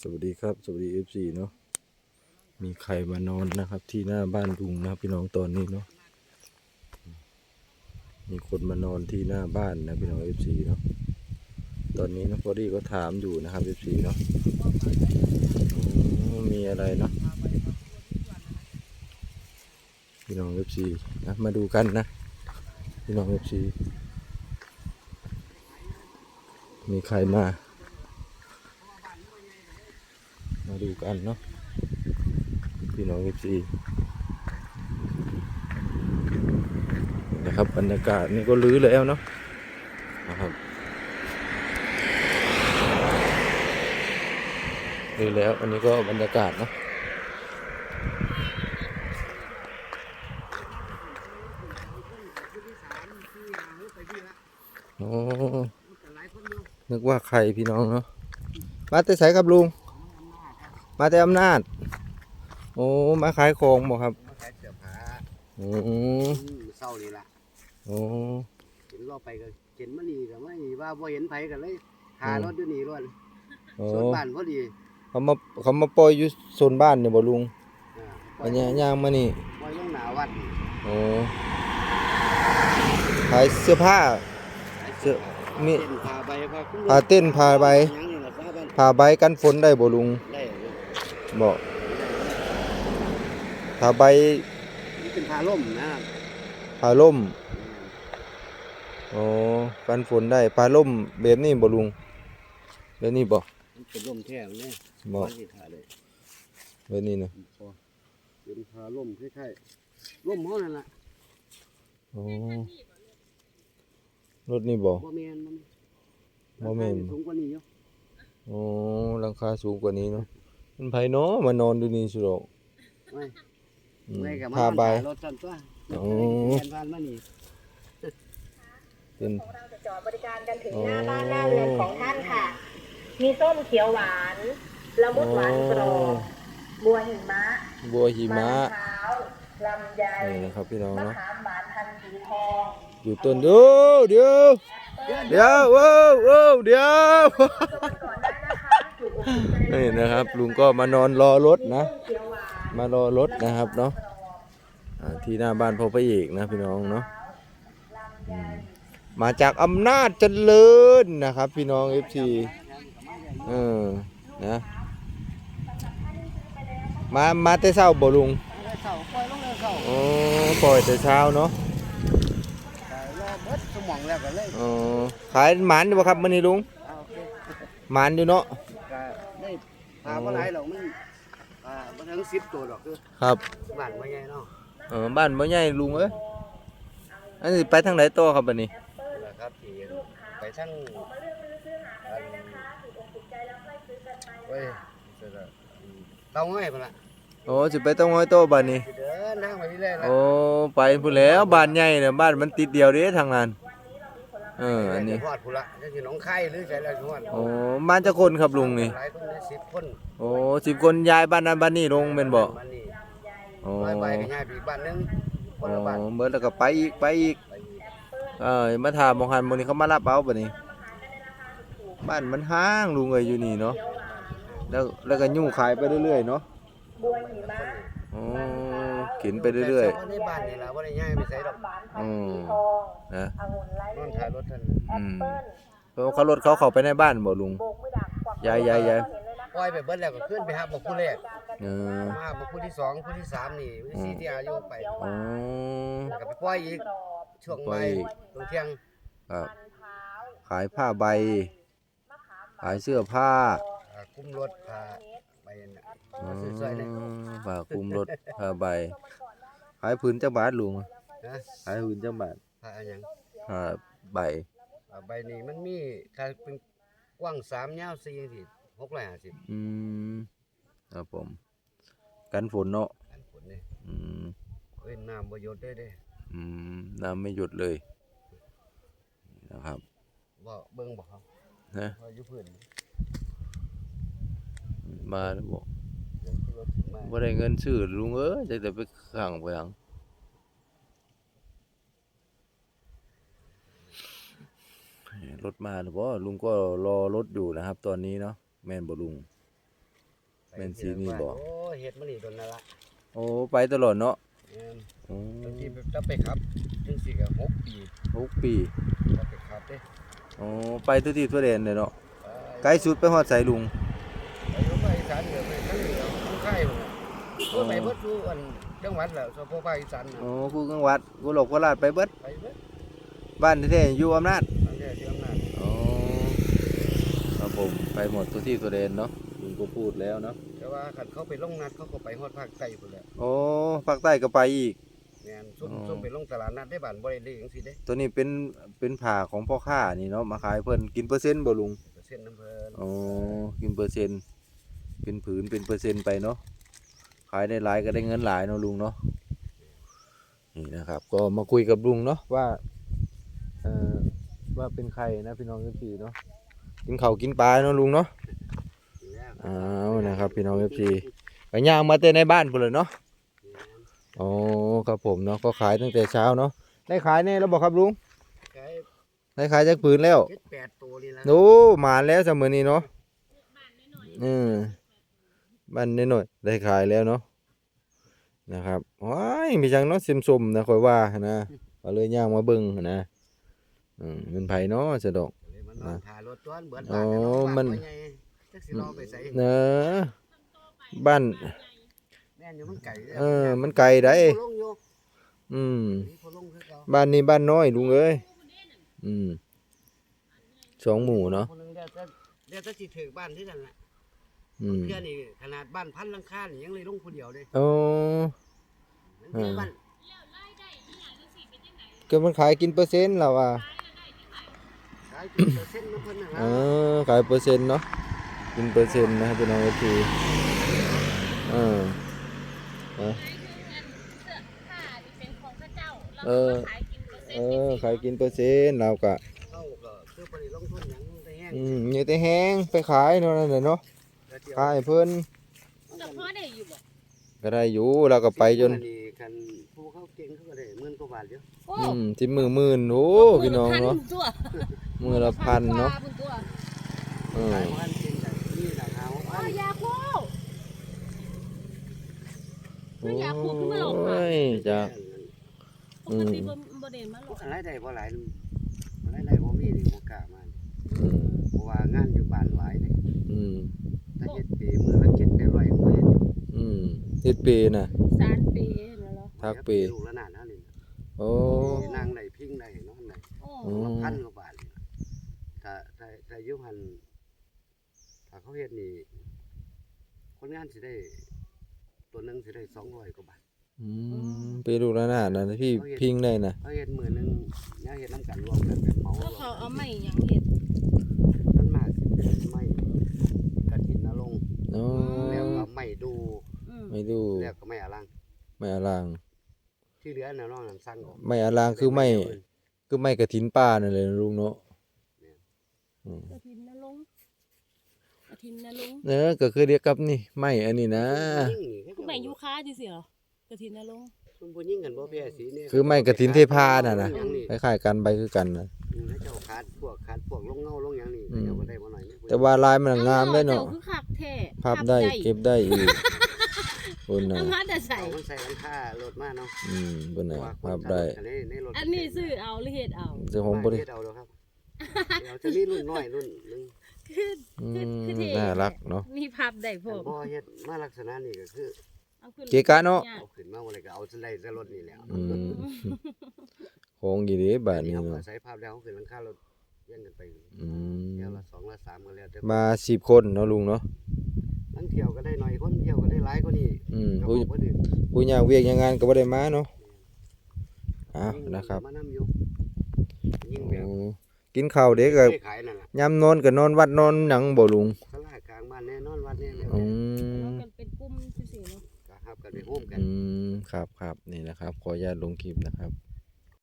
สวัสดีครับ สวัสดีเอฟซีเนาะมีใครมานอนนะครับ ที่หน้าบ้านลุงนะครับพี่น้องตอนนี้เนาะมีคนมานอนที่หน้าบ้านนะพี่น้องเอฟซีเนาะตอนนี้นะพอดีก็ถามอยู่นะครับเอฟซีเนาะมีอะไรเนาะพี่น้องเอฟซีนะมาดูกันนะพี่น้องเอฟซีมีใครมา มาดูกันเนาะพี่น้องเอฟซีนะครับบรรยากาศนี่ก็ลื้อแล้วเนาะนะครับลื้อแล้วอันนี้ก็บรรยากาศเนาะโอ้นึกว่าใครพี่น้องเนาะมาแต่ไสครับลุง มาแต่อำนาจ โอ้มาขายของบ่ครับมาขายเสื้อผ้าโอ้อืมเศร้านี่ล่ะโอ้เห็นรอบไปก็เห็นมันนี่ก็ไม่ว่าบ่เห็นไผกันเลยหารถอยู่นี่ล้วนโอ้สวนบ้านพอดีเขามาเขามาปล่อยอยู่โซนบ้านเนี่ยบ่ลุงอ่าปล่อัอนยนี้ย่างมานี่ปล่อยลงหนาวัดนี่โอ้ขายเสื้อผ้าขายเสื้อมีเต้นผ้าใบผ้าคลุ้มผ้าเต้นผ้าใบหยังนี่ล่ะผ้าบ้านผ้าใบกันฝนได้บ่ลุงได้เลย บ่ผ้าใบนี่เป็นผ้าล่มนะผ้าล่มโอ้กันฝนได้ผ้าล่มแบบนี้บ่ลุงแบบนี้บ่มันเป็นล่มแท้เลยบ่มันสิถ่าเลยแบบนี้นะพอเป็นผ้าล่มคล้ายๆล่มเฮานั่นล่ะโอ้รถนี่บ่บ่แม่นมันบ่แม่นสูงกว่านี้อยู่โอ้หลังคาสูงกว่านี้เนาะ มันไผเนาะมานอนดูนี่สุดอกไม่อืมไม่ก็มาผ้าใบรถสั่นตัวโอ้แม่นผ่านมานี่เป็น ของเราจะจอดบริการกันถึงโอ้หน้าบ้านหน้าเรือนของท่านค่ะ มีส้มเขียวหวานละมุดหวานกรอบบัวหิมะบัวหิมะนขาวลำไยนี่นะครับพี่น้องมะเนาะขามหวานพันธุ์สีทองอยู่ต้นเดียวเดี๋ยวเดี๋ยวเว้าวว้าวเดี๋ยวก่อนได้นะคะถูกอกถูกใจ นี่นะครับ ลุงก็มานอนรอรถนะเขียวหวานมารอรถนะครับเนาะอ่าที่หน้าบ้านพ่อพระเอกนะพี่น้องเนาะอืมมาจากอำนาจเจริญนะครับ พี่น้องเอฟซีเออนะมามาแต่เช้าบ่ลุงเสาปล่อยลงเลยเสาอ๋อปล่อยแต่เช้าเนาะแต่รอเบิดสมองแล้วก็เลยอ๋อขายหมานอยู่บ่ครับมื้อนี้ลุงเอาโอเคหมานอยู่เนาะ ก็ได้พาบ่หลายหรอกมันอ่าบ่ถึง10ตัวหรอกคือครับบ้านบ่ใหญ่เนาะเออบ้านบ่ใหญ่ลุงเอ้ยอันนี้ไปทางไหนต่อครับบัดนี้นั่นแหละครับที่ไปทั้งอันเว้ยเสร็จแล้วอืมเตาง่อยพุ่นล่ะโอ้สิไปต้องห้อยโต้บัดนี้ สิเดินทางไปเรื่อยๆล่ะโอ้ไปพู้นแหล้วบ้านใหญ่เนี่ยบ้านมันติดเดียวเด้ทางนั้น เอออันนี้ฮอดพุ่นล่ะจังสิหนองคายหรือไสล่ะฮอดโอ้บ้านจะคนครับลุงนี่ หลายคนได้10คนโอ้สิบคนย้ายบ้านนั้นบ้านนี้ลงเป็นบ่มานี่โอ้ร้อยใบก็ย้ายไปอีกบ้านหนึงคนโอ้ละบ้านเบิดแล้วก็ไปอีกไปอีกไปอีกเออมาถามบางคันบางนี้เขามารับเอาบัดนี้ บ้านมันห้างลุงเอ้ยอยู่นี่เนาะแล้วแล้วก็ยุ่งขายไปเรื่อยๆเนาะบัวหิมะโอ้ กินไปเรื่อยแต่ในบ้านนี่ล่ะบ่ได้ย้ายไปไสดอกหวานๆพันอืธุ์มสีทองนะองุ่นไร้นอนเม็ท้ายดรถท่านแอปเปิ้ลเพราะเขารถเขาเข้าไปในบ้านบ่ลุงโบกไม่ดักกวักยายยายยายเห็นเลยนะคะปล่อยไปเบิดแล้วก็ขึ้นไปหาบ่ผู้แรกเออมาบ่ผู้ที่สองผู้ที่สามนี่ผู้ที่สี่ที่อายุไปอ๋อ แล้วก็ไปปล่อยอีกกรอบช่วงปล่บ่าอยยอีกตอนเที่ยงครับพันเท้าขายผ้าใบมะขามหวานขายเสื้อผ้าอ่าคุ้มรถพาไป นั่นน่ะอืมาซื้อซอยเลยมผ้าคลุมรถผ้าใบขายผืนจังบาทลุงนะขายผืนจังบาทพาอันหยังผ้าใบอ่าใบนี้มันมีถ้าเป็นกว้าง3ยาว4จังซี่650อืมครับผม กันฝนเนาะอันผลนี่อืมเอ้ยน้ำบ่หยดเด้เด้อืมน้ำไม่หยุดเลยนะครับบ่เบิ่งบ่ครับนะ ว่าอยู่พื้น มาแล้วบอกเดี๋ยวรถถึงมาว่าได้เงินซื้อลุงเอ้ยจะแต่ไปขังไปหลังรถมาหรือเปล่าลุงก็รอรถอยู่นะครับ ตอนนี้เนาะแม่นบ่ลุง แม่นสีนี่บ่โอ้เฮ็ดมานี่โดนนั่นละโอ้ไปตลอดเนาะแม่นโอ้บางทีจะไปขับจังสี่ก็หกปีหกปีจะไปขับเด้โอ้ไปทุกที่ทั่วแดนเลยเนาะไปไกลสุดไปฮอดไสลุงไปอยู่ภาคอี สานก็ไปทั้งเหนือทั้งใต้หมดน่ะก็ไปเบิดทุกอันจังหวัดแหล้วเฉพาะภาคอีสานน่ะโอ้กูกังวัดกูหลกกูลาดไปเบิดไปเบิดบ้านแท้ๆอยู่อำนาจอันเดียวที่อำนาจอ๋อครับผมไปหมดทุกที่ทั่วแดนเนาะลุงก็พูดแล้วเนาะแต่ว่าคันเขาไปลงนัดเขาก็ไปฮอดภาคใต้พุ่นแหละโอ้ภาคใต้ก็ไปอีก แม่นซุ่มอ๋อ ซุ่มไปลงตลาดนัดได้บ้านบ่ได้เลยจังซี่เด้ตัวนี้เป็นเป็นผ่าของพ่อค้านี่เนาะมาขายเพิ่นกินเปอร์เซ็นต์บ่ลุงเปอร์เซ็นต์น้ำเพิ่นอ๋อกินเปอร์เซ็นต์ เป็นผืนเป็นเปอร์เซ็นต์ไปเนาะขายได้หลายก็ได้เงินหลายเนาะลุงเนาะนี่นะครับ ก็มาคุยกับลุงเนาะว่าเอ่อว่าเป็นใครนะพี่น้องพี่เนาะกินข้าวกินปลาเนาะลุงเนาะแล้วอ้าวนะครับ พี่น้อง FC ก็ย่างมาแต่ในบ้านพุ่นเลยเนาะอ๋อครับผมเนาะก็ขายตั้งแต่เช้าเนาะได้ขายแน่แล้วบอกครับลุงขายได้ขายจากผืนแล้วเจ็ดแปดตัวนี่ละโอ้มาแล้วเสมอนี้เนาะอืม บ้านนิดหน่อยได้ขายแล้วเนาะนะครับว้ายมีจังเนาะเสมๆนะค่อยว่านะก็เลยย่างมาเบิ่งนะอืมเป็นไผเนาะสะดอกเลยมันนอนถ่ายรถต้วนเบิดอ๋บ้าอนแต่องมันบ้าบ่ใหญ่จักสิรอไปไสเนอะบ้านแม่นอยู่มันไก่ด้เออ มันไกลได้มีผู้ลงอยู่อืมมีผู้ลงคือเก่าบ้านนี้บ้านน้อยลุงเอ้ยอืมสองหมู่เนาะผู้หนึงเดี๋ยวจะเดี๋ยวจะสิถึงบ้านที่นั่นแหละ อืมเพื่อนนี่ขนาดบ้านพันหลังคานี่ยังเลยลงผู้เดียวเลยโอ้ มันเป็นบ้านก็มันขายกินเปอร์เซ็นต์แล้วอะขายเป็นเปอร์เซ็นต์น้ำเพิ่นน่ะเอนะอขายเปอร์เซ็นต์เนาะกินเปอร์เซ็นต์นะครับพี่น้องเอทีเออเออเออเออขายกินเปอร์เซ็นต์เราก็เข้าก็คือบ่ได้ลงทุนหยังได้แห้งอืมมีแต่แห้งไปขายเนาะนั่นแหละเนาะแล้วเดี๋ยว ขายให้เพิ่นแต่พ่อได้อยู่บ่ก็ได้อยู่เราก็ไปจนอันี่คันผู้เขาเก่งเขาก็ได้หมื่นกว่าบาทอยู่โอ้อืมสิมือหมื่นโอ้พี่น้องเนาะตัวมือละพันเนาะพัตัวเออขายพันเก่งได้นี่ราคาโอ้พันยาคู โอ้ยจากปกติบ่บ่เด่นมาหรอกอะไรได้บ่หลายอะไรได้บ่มีนี่บ่กล้ามาอืมเพราะว่างานอยู่บ้านหลายเลยอืม ถ้าเฮ็ดปีมื้อละ7 800บ่เฮ็ดอยู่อืมเฮ็ดปีน่ะ สารปีนั่นเหรอทักปีลูกละนานเท่านี้โอ้นั่งได้พิงได้นอนได้โอ้อืมละพันกว่าบาทนี่ล่ะถ้าถ้าถ้าอยู่หันถ้าเขาเฮ็ดนี่คนงานสิได้ ตัวหนึงสิได้200กว่าบาท อืมไปดูแล้วน่ะนะพี่พิงได้น่ะ เขาเฮ็ดมื้อหนึงแนวเฮ็ดนํกันรวมกันเป็นเหมาแล้วรวเขามเอาไม้หยังเฮ็ด มันมากสิเป็นไม้กระถินน รงค์โอ้แล้วก็ไม้ดูอืมไม่ดูแล้วก็ไม้อลังไม่อลาง ที่เหลือน่ะน้องนั้นสั่งออกไม่อลางคือไม่คือไม่กระถินป้านั่นเลยนะลุงเนาะอืมกระถินนรงค์กระถินนรงค์เออก็คือเรียกกับนี่ไม่อันนี้นะคือไม้ยูคาจังซี่เหรอกระถินนรงค์ซุมผู้หญิงกันบ่แพ้สีนี่คือไม่กระถินเทพาน่ะนะอย่างนี้คล้ายๆกันใบคือกันนะ อืมให้เจ้าขาดพวกขาดพวกลงเงาลงหยังนี่อืม เจ้าบ่ได้บ่หน่อยนี่แต่ว่าลายมันงามได้เนาะ จ้คือคักแท้ พับได้เก็บได้อีกบนน่ะเอามาแต่ใส่เอามันใส่หลังคารถมาเนาะอืมบนน่ะว่าคนพับได้ขัในในรถอันนี้ซื้อเอาหรือเฮ็ดเอาเจ้าของบ่ได้เฮ็ดเอาเด้อครับเดี๋ยวจะมีรุ่นน้อยรุ่นหนึงคืออืคือมคือเท่น่ารักเนาะมีพับได้พแต่ร้อมบ่เฮ็ดมาลักษณะนี้ก็คือเอาขึ้นเกะกะเนาะเอาขึ้นมาบ่ได้ก็เอาจะได้แต่รถนี่แหล้วอืมของอยู่ดีบาดนี้เอาก็เนาะใส่ภาพแล้วเอาขึ้นหลังคารถเลี้ยงกันไปอืมเที่ยวละ2ละ3ก็แล้วแต่มา10คนเนาะลุงเนาะ บางเที่ยวก็ได้น้อยคนเที่ยวก็ได้หลายกว่านี้อืมก็ผู้บ่ถึงผู้ยากเวียกยากงานก็บ่ได้มาเนาะอ้าวนะครับมานำอยู่ยิ่งแบบโอ้กินข้าวเด็กก็ไม่ขายนั่นล่ะยามนอนก็นอนวัดนอนหยังบ่ลุงสลากลางบ้านแน่นอนวัดแน่อืแล้วมกันเป็นกลุ่มซื่อๆเนาะ ก็ฮับกันไปโฮมกัน อืมครับครับนี่นะครับ ขออนุญาตลงคลิปนะครับ